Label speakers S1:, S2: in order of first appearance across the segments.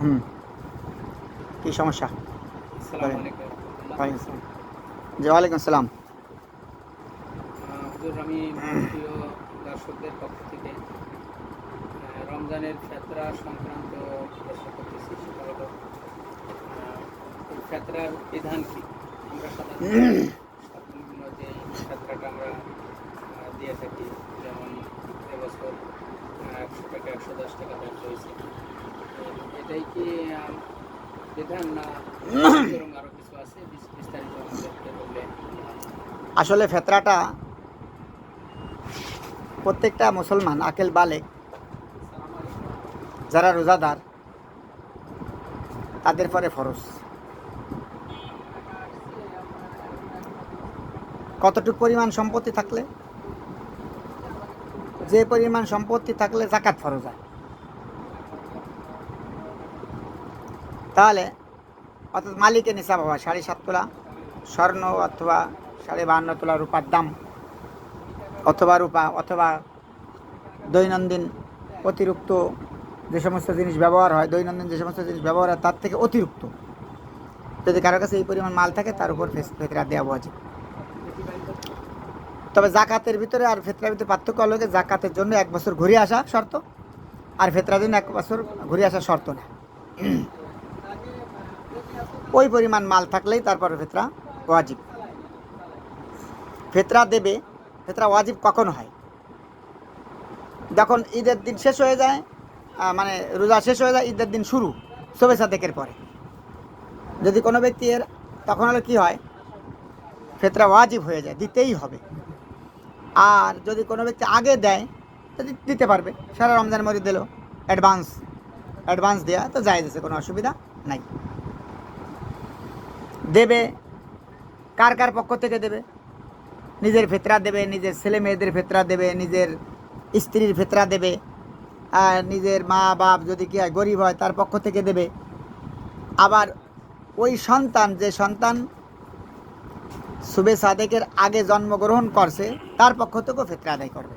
S1: হুম। কী সমস্যা? জি ওয়ালাইকুম আসসালাম।
S2: আমি প্রিয় দর্শকদের পক্ষ থেকে রমজানের ফেতরা সংক্রান্ত প্রশ্ন করতেছি সেটা হলো ফেতরার বিধান কি? আমরা সাধারণত বিভিন্ন যে ফেতরাটা আমরা আহ, দিয়ে থাকি যেমন এবছর একশো টাকা একশো দশ টাকা দাম রয়েছে এটাই কি আহ, বিধান না এবং আরও কিছু আছে বিস- বিস্তারিত আমাদেরকে বললে
S1: আসলে ফেতরাটা প্রত্যেকটা মুসলমান, আকেল বালেক, যারা রোজাদার, তাদের পরে ফরজ। কতটুকু পরিমাণ সম্পত্তি থাকলে? যে পরিমাণ সম্পত্তি থাকলে জাকাত ফরজ হয়। তাহলে, অর্থাৎ মালিকের নিসাব হওয়া সাড়ে সাত তোলা, স্বর্ণ অথবা সাড়ে বাহান্ন তোলা রূপার দাম, অথবা রূপা, অথবা দৈনন্দিন অতিরিক্ত যে সমস্ত জিনিস ব্যবহার হয়, দৈনন্দিন যে সমস্ত জিনিস ব্যবহার হয়, তার থেকে অতিরিক্ত। যদি কারও কাছে এই পরিমাণ মাল থাকে, তার উপর ফেতরা দেওয়া উচিত। তবে জাকাতের ভিতরে আর ফেতরার ভিতরে পার্থক্য হলো যে জাকাতের জন্য এক বছর ঘুরে আসা শর্ত, আর ফেতরার জন্য এক বছর ঘুরে আসা শর্ত না। ওই পরিমাণ মাল থাকলেই তারপরে ফেতরা ওয়াজিব। ফেতরা দেবে, ফেতরা ওয়াজিব কখন হয়? যখন ঈদের দিন শেষ হয়ে যায় মানে রোজা শেষ হয়ে যায়, ঈদের দিন শুরু শোভে সাদেকের পরে। যদি কোনো ব্যক্তি এর, তখন হলে কী হয়? ফেতরা ওয়াজিব হয়ে যায়, দিতেই হবে। আর যদি কোনো ব্যক্তি আগে দেয়, তো দিতে পারবে। সারা রমজান মধ্যে দিল অ্যাডভান্স অ্যাডভান্স দেওয়া তো যায় আছে, কোনো অসুবিধা নাই। দেবে? কার কার পক্ষ থেকে দেবে? নিজের ফেতরা দেবে, নিজের ছেলে মেয়েদের ফেতরা দেবে, নিজের স্ত্রীর ফেতরা দেবে, আর নিজের মা বাপ যদি কি হয় গরিব হয়, তার পক্ষ থেকে দেবে। আবার ওই সন্তান, যে সন্তান সুবে সাদেকের আগে জন্মগ্রহণ করছে, তার পক্ষ থেকেও ফেতরা আদায় করবে।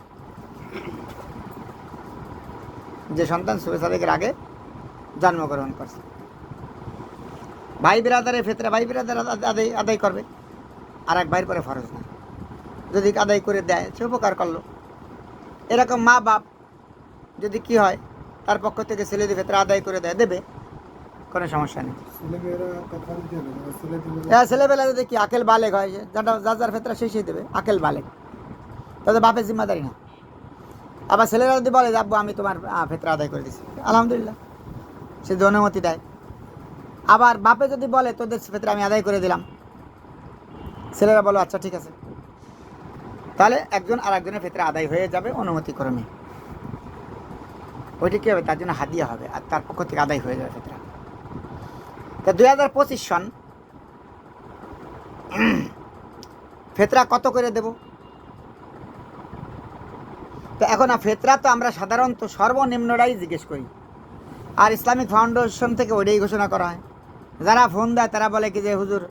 S1: যে সন্তান সুবে সাদেকের আগে জন্মগ্রহণ করছে। ভাই বিরাদারের ফেতরা ভাই বিরাদার আদ- আদায় আদায় করবে। আর এক ভাইয়ের পরে ফরজ না। যদি আদায় করে দেয় সে উপকার করল। এরকম মা বাপ যদি কি হয় তার পক্ষ থেকে ছেলেদের ফেতরা আদায় করে দেয় দেবে। কোনো সমস্যা নেই। হ্যাঁ ছেলেবেলা যদি কি আকেল বালেক হয় যাটা যার যার ফেতরা সেই সেই দেবে আকেল বালেক। তাদের বাপের জিম্মাদারি না। আবার ছেলেরা যদি বলে যাব আমি তোমার ফেতরা আদায় করে দিচ্ছি আলহামদুলিল্লাহ। সে অনুমতি দেয় আবার বাপে যদি বলে, তোদের ফেতরা আমি আদায় করে দিলাম। ছেলেরা বলো আচ্ছা ঠিক আছে। তাহলে একজন আর একজনের ফেতরা আদায় হয়ে যাবে অনুমতি ক্রমে। ওইটা কী হবে? তার জন্য হাদিয়া হবে আর তার পক্ষ থেকে আদায় হয়ে যাবে ফেতরা তা দুই হাজার পঁচিশ সন ফেতরা কত করে দেব? তো এখন ফেতরা তো আমরা সাধারণত সর্বনিম্নটাই জিজ্ঞেস করি। আর ইসলামিক ফাউন্ডেশন থেকে ওইটাই ঘোষণা করা হয়। যারা ফোন দেয় তারা বলে কি যে হুজুর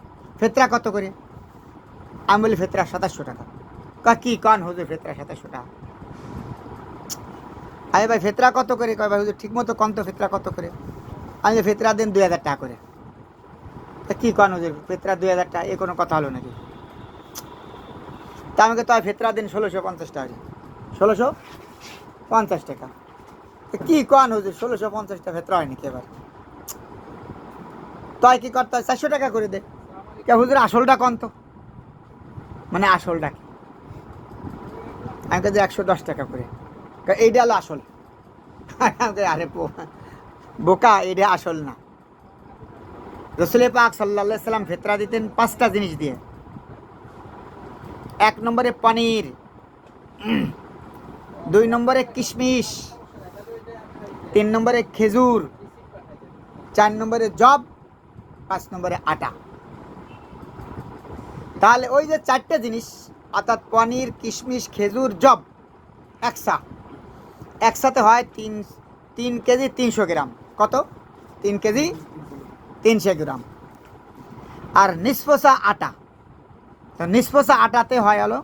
S1: ফেতরা কত করে? আমি বলি ফেতরা সাতাশশো টাকা। কয় কি কন হুজুর ফেতরা সাতাশশো টাকা? আরে ভাই ফেতরা কত করে? কয় ভাই হুজুর ঠিক মতো কম তো ফেতরা কত করে? আমি ফেতরা দিন দুই হাজার টাকা করে। তা কী কন হুজুর ফেতরা দুই হাজার টাকা? এ কোনো কথা হলো নাকি? তা আমাকে তো ফেতরা দিন ষোলোশো পঞ্চাশ টাকা ষোলোশো? পঞ্চাশ টাকা। কী কন হুজুর ষোলোশো পঞ্চাশ টাকা ফেতরা হয় নাকি এবার? তাই কি করতে হয়? চারশো টাকা করে দে। কে হুজুর, আসলটা কন তো? মানে আসলটা কি? আমি কাছে একশো দশ টাকা করে। এইটা হলো আসল। আরে বোকা এটা আসল না। রসুলে পাক সাল্লা সাল্লাম ফেতরা দিতেন পাঁচটা জিনিস দিয়ে। এক নম্বরে পনির, দুই নম্বরে কিশমিশ, তিন নম্বরে খেজুর, চার নম্বরে জব পাঁচ নম্বরে আটা। তাহলে ওই যে চারটে জিনিস, অর্থাৎ পনির, কিশমিশ, খেজুর, জব, একসা। একসাথে হয় তিন তিন কেজি তিনশো গ্রাম। কত? তিন কেজি তিনশো গ্রাম। আর নিষ্পোষা আটা। তো নিষ্পোষা আটাতে হয় হলো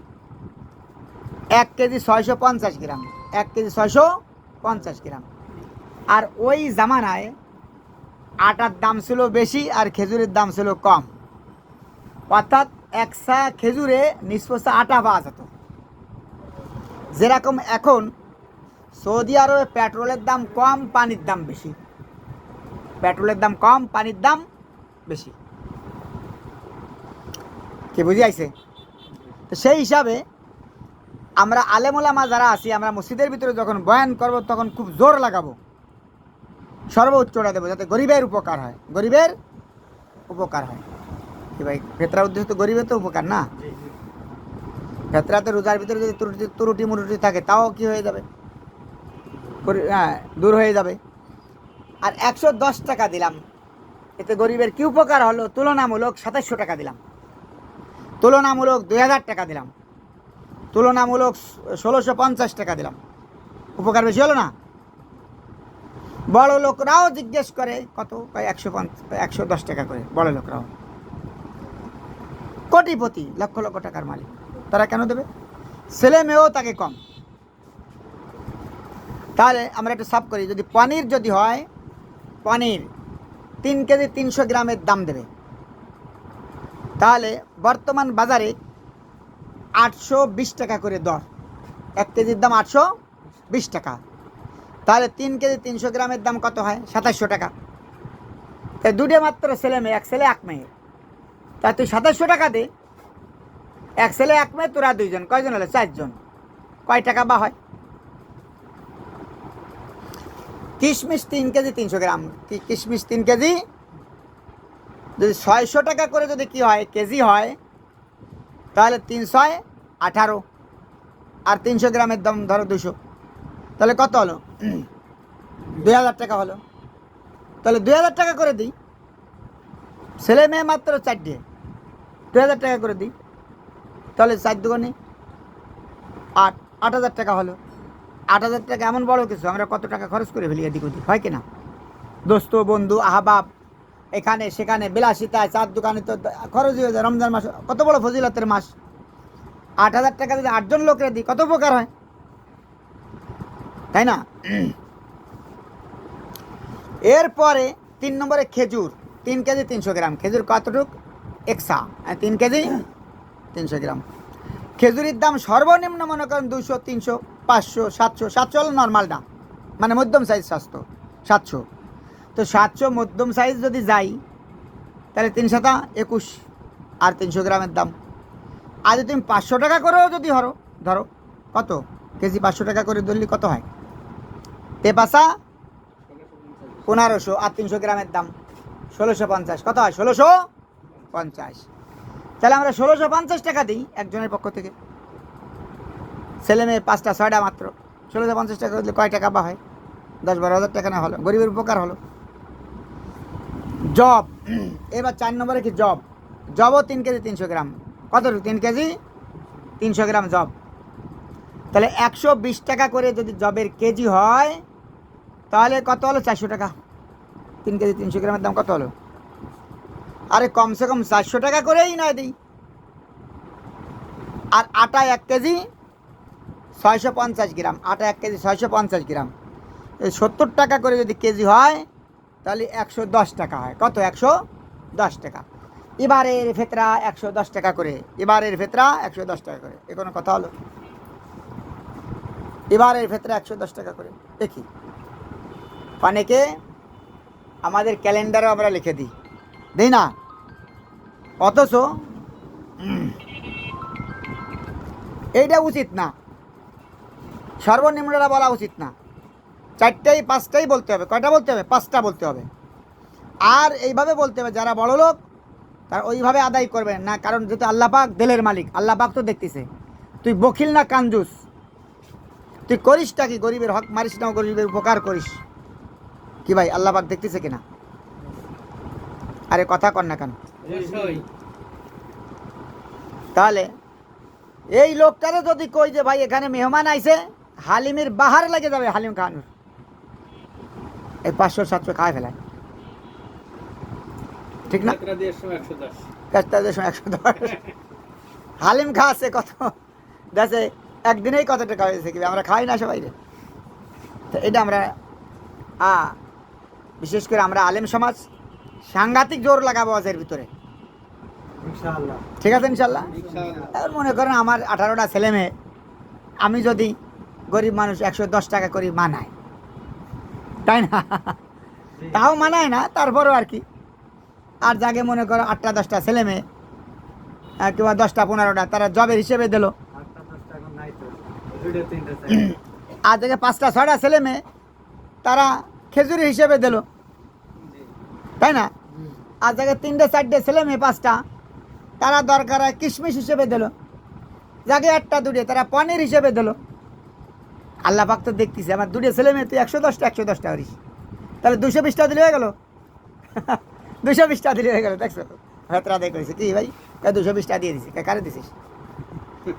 S1: এক কেজি ছয়শো পঞ্চাশ গ্রাম। এক কেজি ছয়শো পঞ্চাশ গ্রাম। আর ওই জামানায় আটার দাম ছিল বেশি আর খেজুরের দাম ছিল কম। অর্থাৎ একসা খেজুরে নিষ্পস্ত আটা পাওয়া যেত। যেরকম এখন সৌদি আরবে পেট্রোলের দাম কম, পানির দাম বেশি। পেট্রোলের দাম কম, পানির দাম বেশি। কে বুঝে আইছে তো সেই হিসাবে আমরা আলেমোলামা যারা আছি, আমরা মসজিদের ভিতরে যখন বয়ান করব, তখন খুব জোর লাগাবো। সর্বোচ্চটা দেবো যাতে গরিবের উপকার হয়। গরিবের উপকার হয়। কি ভাই ফেতরা উদ্দেশ্য তো গরিবের তো উপকার না? ফেতরাতে রোজার ভিতরে যদি ত্রুটি ত্রুটি মুরুটি থাকে তাও কি হয়ে যাবে? হ্যাঁ দূর হয়ে যাবে। আর একশো দশ টাকা দিলাম। এতে গরিবের কি উপকার হলো? তুলনামূলক সাতাশশো টাকা দিলাম। তুলনামূলক দুই হাজার টাকা দিলাম। তুলনামূলক ষোলোশো পঞ্চাশ টাকা দিলাম। উপকার বেশি হলো না? বড় লোকরাও জিজ্ঞেস করে, কত? কয় একশো একশো দশ টাকা করে, বড় লোকরাও। কোটিপতি, লক্ষ লক্ষ টাকার মালিক। তারা কেন দেবে? ছেলে মেয়েও তাকে কম। তাহলে আমরা একটু সাফ করি, যদি পনির যদি হয়, পনির তিন কেজি তিনশো গ্রামের দাম দেবে। তাহলে বর্তমান বাজারে আটশো বিশ টাকা করে দর। এক কেজির দাম আটশো বিশ টাকা। তাহলে তিন কেজি তিনশো গ্রামের দাম কত হয়? সাতাশশো টাকা। দুটো মাত্র ছেলে মেয়ে, এক ছেলে, এক মেয়ে। তা তুই সাতাশশো টাকা দে। এক ছেলে, এক মেয়ে, তোরা দুইজন। কয়জন হলো? চারজন। কয় টাকা বা হয়? কিশমিশ তিন কেজি তিনশো গ্রাম। কিশমিশ তিন কেজি? যদি ছয়শো টাকা করে যদি কি হয়, কেজি হয়, তাহলে তিনশয় আঠারো। আর তিনশো গ্রামের দাম ধরো দুশো তাহলে কত হলো? দুই হাজার টাকা হলো। তাহলে দুই হাজার টাকা করে দিই। ছেলে মেয়ে মাত্র চারটে। দুই হাজার টাকা করে দিই। তাহলে চার দুগুণে আট। আট হাজার টাকা হলো। আট হাজার টাকা এমন বড় কিছু, আমরা কত টাকা খরচ করে ফেলি এদিক ওদিক, হয় কিনা দোস্ত, বন্ধু, আহবাব, এখানে, সেখানে বিলাসিতায় চার দোকানে তো খরচ হয়ে যায়। রমজান মাস, কত বড় ফজিলতের মাস। আট হাজার টাকা যদি আটজন লোকের দিই, কত উপকার হয়? তাই না? এরপরে তিন নম্বরে খেজুর, তিন কেজি তিনশো গ্রাম। খেজুর কতটুক? একশা তিন কেজি তিনশো গ্রাম। খেজুরির দাম সর্বনিম্ন মনে করেন দুশো তিনশো, পাঁচশো, সাতশো। সাতশো হলো নর্মাল দাম। মানে মধ্যম সাইজ স্বাস্থ্য। সাতশো। তো সাতশো মধ্যম সাইজ যদি যাই, তাহলে তিন সাতা একুশ আর তিনশো গ্রামের দাম। আর যদি তুমি পাঁচশো টাকা করেও যদি ধরো ধরো, কত? কেজি পাঁচশো টাকা করে ধরলে কত হয়? তেপাসা পনেরোশো, আর তিনশো গ্রামের দাম ষোলোশো পঞ্চাশ। কত হয়? ষোলোশো পঞ্চাশ। তাহলে আমরা ষোলোশো পঞ্চাশ টাকা দিই একজনের পক্ষ থেকে। ছেলে মেয়ে পাঁচটা, ছয়টা মাত্র। ষোলোশো পঞ্চাশ টাকা দিলে কয় টাকা বা হয়? দশ বারো হাজার টাকা না হলো। গরিবের উপকার হলো। জব। এবার চার নম্বরে কি জব? জবও তিন কেজি তিনশো গ্রাম। কত? তিন কেজি তিনশো গ্রাম জব। তাহলে একশো বিশ টাকা করে যদি জবের কেজি হয় তাহলে কত হলো? চারশো টাকা। তিন কেজি তিনশো গ্রামের দাম কত হলো? আরে কমসে কম চারশো টাকা করেই নয় দিই। আর আটা এক কেজি ছয়শো পঞ্চাশ গ্রাম। আটা এক কেজি ছয়শো পঞ্চাশ গ্রাম। এই সত্তর টাকা করে যদি কেজি হয়, তাহলে একশো দশ টাকা হয়। কত? একশো দশ টাকা। এবারের ফেতরা একশো দশ টাকা করে। এবারের ফেতরা একশো দশ টাকা করে। এ কোনো কথা হলো? এবারের ফেতরা একশো দশ টাকা করে। দেখি অনেকে আমাদের ক্যালেন্ডারও আমরা লিখে দিই। দিই না? অথচ এইটা উচিত না। সর্বনিম্নটা বলা উচিত না। চারটাই, পাঁচটাই বলতে হবে। কয়টা বলতে হবে? পাঁচটা বলতে হবে। আর এইভাবে বলতে হবে, যারা বড় লোক, তারা ওইভাবে আদায় করবে না। কারণ যেহেতু আল্লাহ দেলের মালিক, আল্লাহ পাক তো দেখতেছে। তুই বকিল না কাঞ্জুস তুই করিসটা কি? গরিবের হক মারিস না, গরিবের উপকার করিস। কি ভাই আল্লাহ পাক দেখতেছে কিনা? আরে কথা কর না কেন? তাহলে এই লোকটারে যদি কই যে ভাই এখানে মেহমান আইছে হালিমের বাহার লাগে যাবে হালিম খাওয়ানোর। এই পাঁচশো সাতশো খায় ফেলায়। ঠিক না?
S2: একশো দশ।
S1: হালিম খাওয়াচ্ছে কত? দেখে একদিনেই কত টাকা হয়েছে কি আমরা খাই না সবাই রে। তো এটা আমরা আ, বিশেষ করে আমরা আলেম সমাজ সাংঘাতিক জোর লাগাবো আজের ভিতরে। ঠিক আছে ইনশাল্লাহ মনে করেন আমার আঠারোটা ছেলে মেয়ে আমি যদি গরিব মানুষ একশো দশ টাকা করি মানায়। তাই না? তাও মানায় না তারপরও আর কি। আর যাকে মনে করো আটটা দশটা ছেলে মেয়ে কিংবা দশটা পনেরোটা তারা জবের হিসেবে দিল। আর থেকে পাঁচটা ছয়টা ছেলে মেয়ে তারা খেজুরি হিসেবে দিল। তাই না? আর যাকে তিনটে, চারটে ছেলে মেয়ে, পাঁচটা। তারা দরকার হয় কিশমিশ হিসেবে দিল। যাকে একটা, দুটে, তারা পনির হিসেবে দিল। আল্লাহ পাক তো দেখতেছে, আমার দুটো ছেলে মেয়ে, তুই একশো দশটা একশো দশটা করিস। তাহলে দুশো বিশটা দিলে হয়ে গেল? দুশো বিশটা দিলে হয়ে গেল, দেখছ? ভেতরা আদায় করেছে কি ভাই? দুশো বিশটা দিয়ে দিছি কারে দিছিস?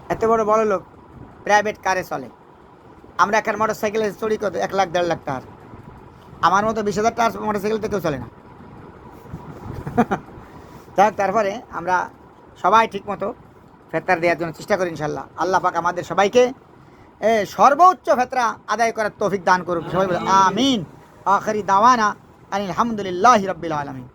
S1: এত বড় বড় লোক প্রাইভেট কারে চলে। আমরা একটা মোটর সাইকেলে চড়ি কত? এক লাখ, দেড় লাখ টাকার। আমার মতো বিশ হাজার টাকার মোটর সাইকেলতে কেউ চলে না। যাক, তারপরে আমরা সবাই ঠিক মতো ফেতরা দেওয়ার জন্য চেষ্টা করি ইনশাল্লাহ আল্লাহ পাক আমাদের সবাইকে সর্বোচ্চ ফেতরা আদায় করার তৌফিক দান করুক। সবাই আমিন। আখরি দাওয়ানা আলহামদুলিল্লাহ রব্বিল আলমিন।